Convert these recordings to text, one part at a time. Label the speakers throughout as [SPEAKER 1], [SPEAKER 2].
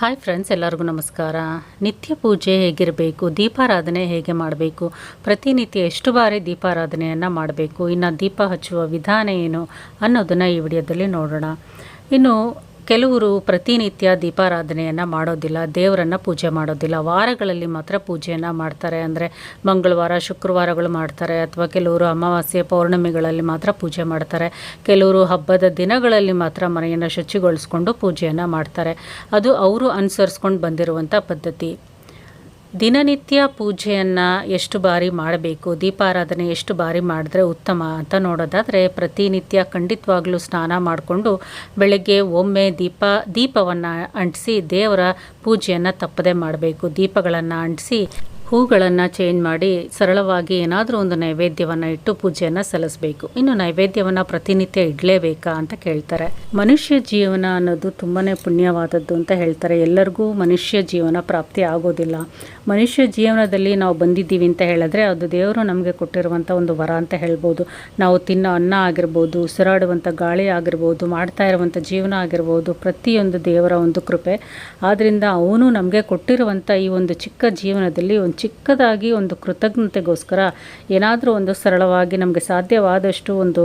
[SPEAKER 1] Hi friends ಎಲ್ಲರಿಗೂ ನಮಸ್ಕಾರ. ನಿತ್ಯ ಪೂಜೆ ಹೇಗಿರಬೇಕು? ದೀಪಾರಾಧನೆ ಹೇಗೆ ಮಾಡಬೇಕು? ಪ್ರತಿನಿತ್ಯ ಎಷ್ಟು ಬಾರಿ ದೀಪಾರಾಧನೆಯನ್ನು ಮಾಡಬೇಕು? ಇನ್ನು ದೀಪ ಹಚ್ಚುವ ವಿಧಾನ ಏನು ಅನ್ನೋದನ್ನು ಈ ವಿಡಿಯೋದಲ್ಲಿ ನೋಡೋಣ. ಇನ್ನು ಕೆಲವರು ಪ್ರತಿನಿತ್ಯ ದೀಪಾರಾಧನೆಯನ್ನು ಮಾಡೋದಿಲ್ಲ, ದೇವರನ್ನು ಪೂಜೆ ಮಾಡೋದಿಲ್ಲ. ವಾರಗಳಲ್ಲಿ ಮಾತ್ರ ಪೂಜೆಯನ್ನು ಮಾಡ್ತಾರೆ. ಅಂದರೆ ಮಂಗಳವಾರ, ಶುಕ್ರವಾರಗಳು ಮಾಡ್ತಾರೆ. ಅಥವಾ ಕೆಲವರು ಅಮಾವಾಸ್ಯೆ, ಪೌರ್ಣಮಿಗಳಲ್ಲಿ ಮಾತ್ರ ಪೂಜೆ ಮಾಡ್ತಾರೆ. ಕೆಲವರು ಹಬ್ಬದ ದಿನಗಳಲ್ಲಿ ಮಾತ್ರ ಮನೆಯನ್ನು ಶುಚಿಗೊಳಿಸ್ಕೊಂಡು ಪೂಜೆಯನ್ನು ಮಾಡ್ತಾರೆ. ಅದು ಅವರು ಅನುಸರಿಸ್ಕೊಂಡು ಬಂದಿರುವಂಥ ಪದ್ಧತಿ. ದಿನನಿತ್ಯ ಪೂಜೆಯನ್ನು ಎಷ್ಟು ಬಾರಿ ಮಾಡಬೇಕು? ದೀಪಾರಾಧನೆ ಎಷ್ಟು ಬಾರಿ ಮಾಡಿದ್ರೆ ಉತ್ತಮ ಅಂತ ನೋಡೋದಾದರೆ ಪ್ರತಿನಿತ್ಯ ಖಂಡಿತವಾಗ್ಲೂ ಸ್ನಾನ ಮಾಡಿಕೊಂಡು ಬೆಳಗ್ಗೆ ಒಮ್ಮೆ ದೀಪ, ದೀಪವನ್ನು ಅಂಟಿಸಿ ದೇವರ ಪೂಜೆಯನ್ನು ತಪ್ಪದೇ ಮಾಡಬೇಕು. ದೀಪಗಳನ್ನು ಅಂಟಿಸಿ ಹೂಗಳನ್ನು ಚೇಂಜ್ ಮಾಡಿ ಸರಳವಾಗಿ ಏನಾದರೂ ಒಂದು ನೈವೇದ್ಯವನ್ನು ಇಟ್ಟು ಪೂಜೆಯನ್ನು ಸಲ್ಲಿಸಬೇಕು. ಇನ್ನು ನೈವೇದ್ಯವನ್ನು ಪ್ರತಿನಿತ್ಯ ಇಡಲೇಬೇಕಾ ಅಂತ ಕೇಳ್ತಾರೆ. ಮನುಷ್ಯ ಜೀವನ ಅನ್ನೋದು ತುಂಬಾ ಪುಣ್ಯವಾದದ್ದು ಅಂತ ಹೇಳ್ತಾರೆ. ಎಲ್ಲರಿಗೂ ಮನುಷ್ಯ ಜೀವನ ಪ್ರಾಪ್ತಿ ಆಗೋದಿಲ್ಲ. ಮನುಷ್ಯ ಜೀವನದಲ್ಲಿ ನಾವು ಬಂದಿದ್ದೀವಿ ಅಂತ ಹೇಳಿದ್ರೆ ಅದು ದೇವರು ನಮಗೆ ಕೊಟ್ಟಿರುವಂಥ ಒಂದು ವರ ಅಂತ ಹೇಳ್ಬೋದು. ನಾವು ತಿನ್ನೋ ಅನ್ನ ಆಗಿರ್ಬೋದು ಉಸಿರಾಡುವಂಥ ಗಾಳಿ ಆಗಿರ್ಬೋದು, ಮಾಡ್ತಾ ಇರುವಂಥ ಜೀವನ ಆಗಿರ್ಬೋದು, ಪ್ರತಿಯೊಂದು ದೇವರ ಒಂದು ಕೃಪೆ. ಆದ್ದರಿಂದ ಅವನು ನಮಗೆ ಕೊಟ್ಟಿರುವಂಥ ಈ ಒಂದು ಚಿಕ್ಕ ಜೀವನದಲ್ಲಿ ಒಂದು ಚಿಕ್ಕದಾಗಿ ಒಂದು ಕೃತಜ್ಞತೆಗೋಸ್ಕರ ಏನಾದರೂ ಒಂದು ಸರಳವಾಗಿ ನಮಗೆ ಸಾಧ್ಯವಾದಷ್ಟು ಒಂದು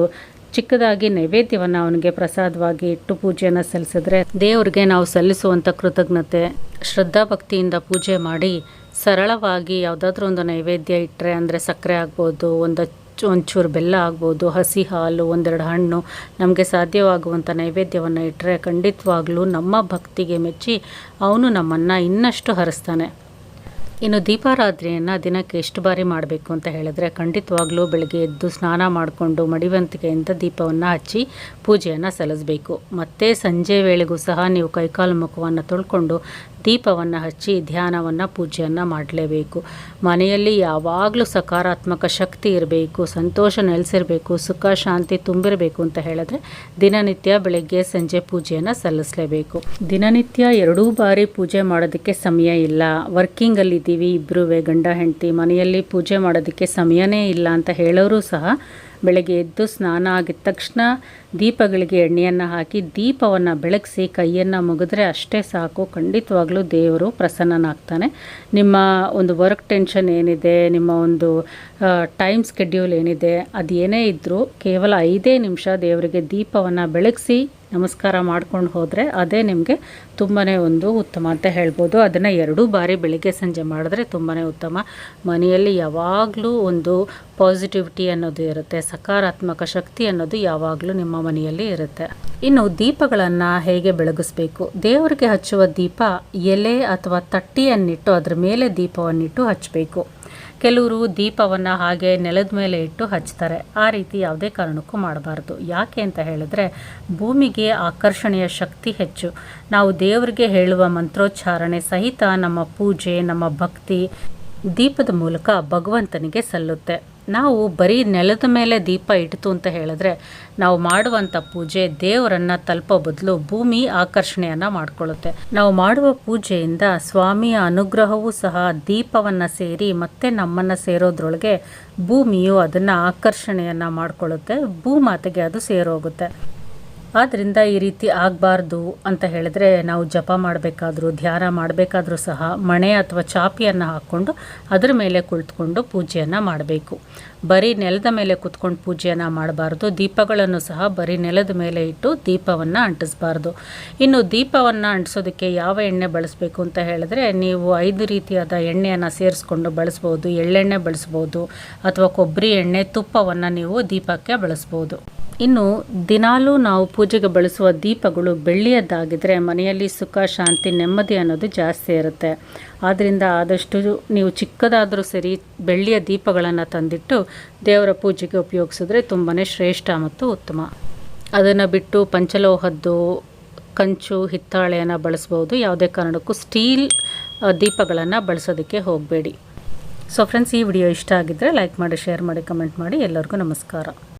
[SPEAKER 1] ಚಿಕ್ಕದಾಗಿ ನೈವೇದ್ಯವನ್ನು ಅವನಿಗೆ ಪ್ರಸಾದವಾಗಿ ಇಟ್ಟು ಪೂಜೆಯನ್ನು ಸಲ್ಲಿಸಿದ್ರೆ ದೇವರಿಗೆ ನಾವು ಸಲ್ಲಿಸುವಂಥ ಕೃತಜ್ಞತೆ, ಶ್ರದ್ಧಾ ಭಕ್ತಿಯಿಂದ ಪೂಜೆ ಮಾಡಿ ಸರಳವಾಗಿ ಯಾವುದಾದ್ರೂ ಒಂದು ನೈವೇದ್ಯ ಇಟ್ಟರೆ ಅಂದರೆ ಸಕ್ಕರೆ ಆಗ್ಬೋದು, ಒಂದು ಒಂಚೂರು ಬೆಲ್ಲ ಆಗ್ಬೋದು, ಹಸಿ ಹಾಲು, ಒಂದೆರಡು ಹಣ್ಣು ನಮಗೆ ಸಾಧ್ಯವಾಗುವಂಥ ನೈವೇದ್ಯವನ್ನು ಇಟ್ಟರೆ ಖಂಡಿತವಾಗ್ಲೂ ನಮ್ಮ ಭಕ್ತಿಗೆ ಮೆಚ್ಚಿ ಅವನು ನಮ್ಮನ್ನು ಇನ್ನಷ್ಟು ಹರಿಸ್ತಾನೆ. ಇನ್ನು ದೀಪಾರಾಧನೆಯನ್ನು ದಿನಕ್ಕೆ ಎಷ್ಟು ಬಾರಿ ಮಾಡಬೇಕು ಅಂತ ಹೇಳಿದ್ರೆ ಖಂಡಿತವಾಗ್ಲೂ ಬೆಳಗ್ಗೆ ಎದ್ದು ಸ್ನಾನ ಮಾಡಿಕೊಂಡು ಮಡಿವಂತಿಕೆಯಿಂದ ದೀಪವನ್ನು ಹಚ್ಚಿ ಪೂಜೆಯನ್ನು ಸಲ್ಲಿಸಬೇಕು. ಮತ್ತು ಸಂಜೆ ವೇಳೆಗೂ ಸಹ ನೀವು ಕೈಕಾಲು ಮುಖವನ್ನು ತೊಳ್ಕೊಂಡು ದೀಪವನ್ನು ಹಚ್ಚಿ ಧ್ಯಾನವನ್ನು ಪೂಜೆಯನ್ನು ಮಾಡಲೇಬೇಕು. ಮನೆಯಲ್ಲಿ ಯಾವಾಗಲೂ ಸಕಾರಾತ್ಮಕ ಶಕ್ತಿ ಇರಬೇಕು, ಸಂತೋಷ ನೆಲೆಸಿರಬೇಕು, ಸುಖ, ಶಾಂತಿ ತುಂಬಿರಬೇಕು ಅಂತ ಹೇಳಿದ್ರೆ ದಿನನಿತ್ಯ ಬೆಳಗ್ಗೆ, ಸಂಜೆ ಪೂಜೆಯನ್ನು ಸಲ್ಲಿಸಲೇಬೇಕು. ದಿನನಿತ್ಯ ಎರಡೂ ಬಾರಿ ಪೂಜೆ ಮಾಡೋದಕ್ಕೆ ಸಮಯ ಇಲ್ಲ. ವರ್ಕಿಂಗಲ್ಲಿದ್ದೀವಿ ಇಬ್ಬರೂ ಗಂಡ, ಹೆಂಡತಿ, ಮನೆಯಲ್ಲಿ ಪೂಜೆ ಮಾಡೋದಕ್ಕೆ ಸಮಯನೇ ಇಲ್ಲ ಅಂತ ಹೇಳೋರು ಸಹ ಬೆಳಗ್ಗೆ ಎದ್ದು ಸ್ನಾನ ಆಗಿದ ತಕ್ಷಣ ದೀಪಗಳಿಗೆ ಎಣ್ಣೆಯನ್ನು ಹಾಕಿ ದೀಪವನ್ನು ಬೆಳಗಿಸಿ ಕೈಯನ್ನು ಮುಗಿದ್ರೆ ಅಷ್ಟೇ ಸಾಕು. ಖಂಡಿತವಾಗ್ಲೂ ದೇವರು ಪ್ರಸನ್ನನಾಗ್ತಾನೆ. ನಿಮ್ಮ ಒಂದು ವರ್ಕ್ ಟೆನ್ಷನ್ ಏನಿದೆ, ನಿಮ್ಮ ಒಂದು ಟೈಮ್ ಸ್ಕೆಡ್ಯೂಲ್ ಏನಿದೆ, ಅದು ಏನೇ ಇದ್ದರೂ ಕೇವಲ ಐದೇ ನಿಮಿಷ ದೇವರಿಗೆ ದೀಪವನ್ನು ಬೆಳಗಿಸಿ ನಮಸ್ಕಾರ ಮಾಡ್ಕೊಂಡು ಹೋದರೆ ಅದೇ ನಿಮಗೆ ತುಂಬಾ ಒಂದು ಉತ್ತಮ ಅಂತ ಹೇಳ್ಬೋದು. ಅದನ್ನು ಎರಡೂ ಬಾರಿ ಬೆಳಿಗ್ಗೆ ಸಂಜೆ ಮಾಡಿದ್ರೆ ತುಂಬಾ ಉತ್ತಮ. ಮನೆಯಲ್ಲಿ ಯಾವಾಗಲೂ ಒಂದು ಪಾಸಿಟಿವಿಟಿ ಅನ್ನೋದು ಇರುತ್ತೆ, ಸಕಾರಾತ್ಮಕ ಶಕ್ತಿ ಅನ್ನೋದು ಯಾವಾಗಲೂ ನಿಮ್ಮ ಮನೆಯಲ್ಲಿ ಇರುತ್ತೆ. ಇನ್ನು ದೀಪಗಳನ್ನು ಹೇಗೆ ಬೆಳಗಿಸ್ಬೇಕು? ದೇವರಿಗೆ ಹಚ್ಚುವ ದೀಪ ಎಲೆ ಅಥವಾ ತಟ್ಟಿಯನ್ನಿಟ್ಟು ಅದರ ಮೇಲೆ ದೀಪವನ್ನಿಟ್ಟು ಹಚ್ಚಬೇಕು. ಕೆಲವರು ದೀಪವನ್ನು ಹಾಗೆ ನೆಲದ ಮೇಲೆ ಇಟ್ಟು ಹಚ್ತಾರೆ. ಆ ರೀತಿ ಯಾವುದೇ ಕಾರಣಕ್ಕೂ ಮಾಡಬಾರ್ದು. ಯಾಕೆ ಅಂತ ಹೇಳಿದ್ರೆ, ಭೂಮಿಗೆ ಆಕರ್ಷಣೆಯ ಶಕ್ತಿ ಹೆಚ್ಚು. ನಾವು ದೇವರಿಗೆ ಹೇಳುವ ಮಂತ್ರೋಚ್ಚಾರಣೆ ಸಹಿತ ನಮ್ಮ ಪೂಜೆ, ನಮ್ಮ ಭಕ್ತಿ ದೀಪದ ಮೂಲಕ ಭಗವಂತನಿಗೆ ಸಲ್ಲುತ್ತೆ. ನಾವು ಬರೀ ನೆಲದ ಮೇಲೆ ದೀಪ ಇಡ್ತು ಅಂತ ಹೇಳಿದ್ರೆ ನಾವು ಮಾಡುವಂಥ ಪೂಜೆ ದೇವರನ್ನು ತಲುಪೋ ಬದಲು ಭೂಮಿ ಆಕರ್ಷಣೆಯನ್ನು ಮಾಡಿಕೊಳ್ಳುತ್ತೆ. ನಾವು ಮಾಡುವ ಪೂಜೆಯಿಂದ ಸ್ವಾಮಿಯ ಅನುಗ್ರಹವೂ ಸಹ ದೀಪವನ್ನು ಸೇರಿ ಮತ್ತೆ ನಮ್ಮನ್ನು ಸೇರೋದ್ರೊಳಗೆ ಭೂಮಿಯು ಅದನ್ನು ಆಕರ್ಷಣೆಯನ್ನು ಮಾಡಿಕೊಳ್ಳುತ್ತೆ. ಭೂಮಾತೆಗೆ ಅದು ಸೇರೋಗುತ್ತೆ. ಆದ್ದರಿಂದ ಈ ರೀತಿ ಆಗಬಾರ್ದು ಅಂತ ಹೇಳಿದ್ರೆ ನಾವು ಜಪ ಮಾಡಬೇಕಾದ್ರೂ, ಧ್ಯಾನ ಮಾಡಬೇಕಾದ್ರೂ ಸಹ ಮಣೆ ಅಥವಾ ಚಾಪಿಯನ್ನು ಹಾಕ್ಕೊಂಡು ಅದರ ಮೇಲೆ ಕುಳಿತುಕೊಂಡು ಪೂಜೆಯನ್ನು ಮಾಡಬೇಕು. ಬರೀ ನೆಲದ ಮೇಲೆ ಕುತ್ಕೊಂಡು ಪೂಜೆಯನ್ನು ಮಾಡಬಾರ್ದು, ದೀಪಗಳನ್ನು ಸಹ ಬರೀ ನೆಲದ ಮೇಲೆ ಇಟ್ಟು ದೀಪವನ್ನು ಅಂಟಿಸಬಾರ್ದು. ಇನ್ನು ದೀಪವನ್ನು ಅಂಟಿಸೋದಕ್ಕೆ ಯಾವ ಎಣ್ಣೆ ಬಳಸಬೇಕು ಅಂತ ಹೇಳಿದ್ರೆ ನೀವು ಐದು ರೀತಿಯಾದ ಎಣ್ಣೆಯನ್ನು ಸೇರಿಸ್ಕೊಂಡು ಬಳಸ್ಬೋದು, ಎಳ್ಳೆಣ್ಣೆ ಬಳಸ್ಬೋದು ಅಥವಾ ಕೊಬ್ಬರಿ ಎಣ್ಣೆ ತುಪ್ಪವನ್ನು ನೀವು ದೀಪಕ್ಕೆ ಬಳಸ್ಬೋದು. ಇನ್ನು ದಿನಾಲೂ ನಾವು ಪೂಜೆಗೆ ಬಳಸುವ ದೀಪಗಳು ಬೆಳ್ಳಿಯದ್ದಾಗಿದ್ದರೆ ಮನೆಯಲ್ಲಿ ಸುಖ, ಶಾಂತಿ, ನೆಮ್ಮದಿ ಅನ್ನೋದು ಜಾಸ್ತಿ ಇರುತ್ತೆ. ಆದ್ದರಿಂದ ಆದಷ್ಟು ನೀವು ಚಿಕ್ಕದಾದರೂ ಸರಿ ಬೆಳ್ಳಿಯ ದೀಪಗಳನ್ನು ತಂದಿಟ್ಟು ದೇವರ ಪೂಜೆಗೆ ಉಪಯೋಗಿಸಿದ್ರೆ ತುಂಬಾ ಶ್ರೇಷ್ಠ ಮತ್ತು ಉತ್ತಮ. ಅದನ್ನು ಬಿಟ್ಟು ಪಂಚಲೋಹದ್ದು, ಕಂಚು, ಹಿತ್ತಾಳೆಯನ್ನು ಬಳಸ್ಬೋದು. ಯಾವುದೇ ಕಾರಣಕ್ಕೂ ಸ್ಟೀಲ್ ದೀಪಗಳನ್ನು ಬಳಸೋದಕ್ಕೆ ಹೋಗಬೇಡಿ. ಸೊ ಫ್ರೆಂಡ್ಸ್ ಈ ವಿಡಿಯೋ ಇಷ್ಟ ಆಗಿದ್ದರೆ ಲೈಕ್ ಮಾಡಿ ಶೇರ್ ಮಾಡಿ ಕಮೆಂಟ್ ಮಾಡಿ. ಎಲ್ಲರಿಗೂ ನಮಸ್ಕಾರ.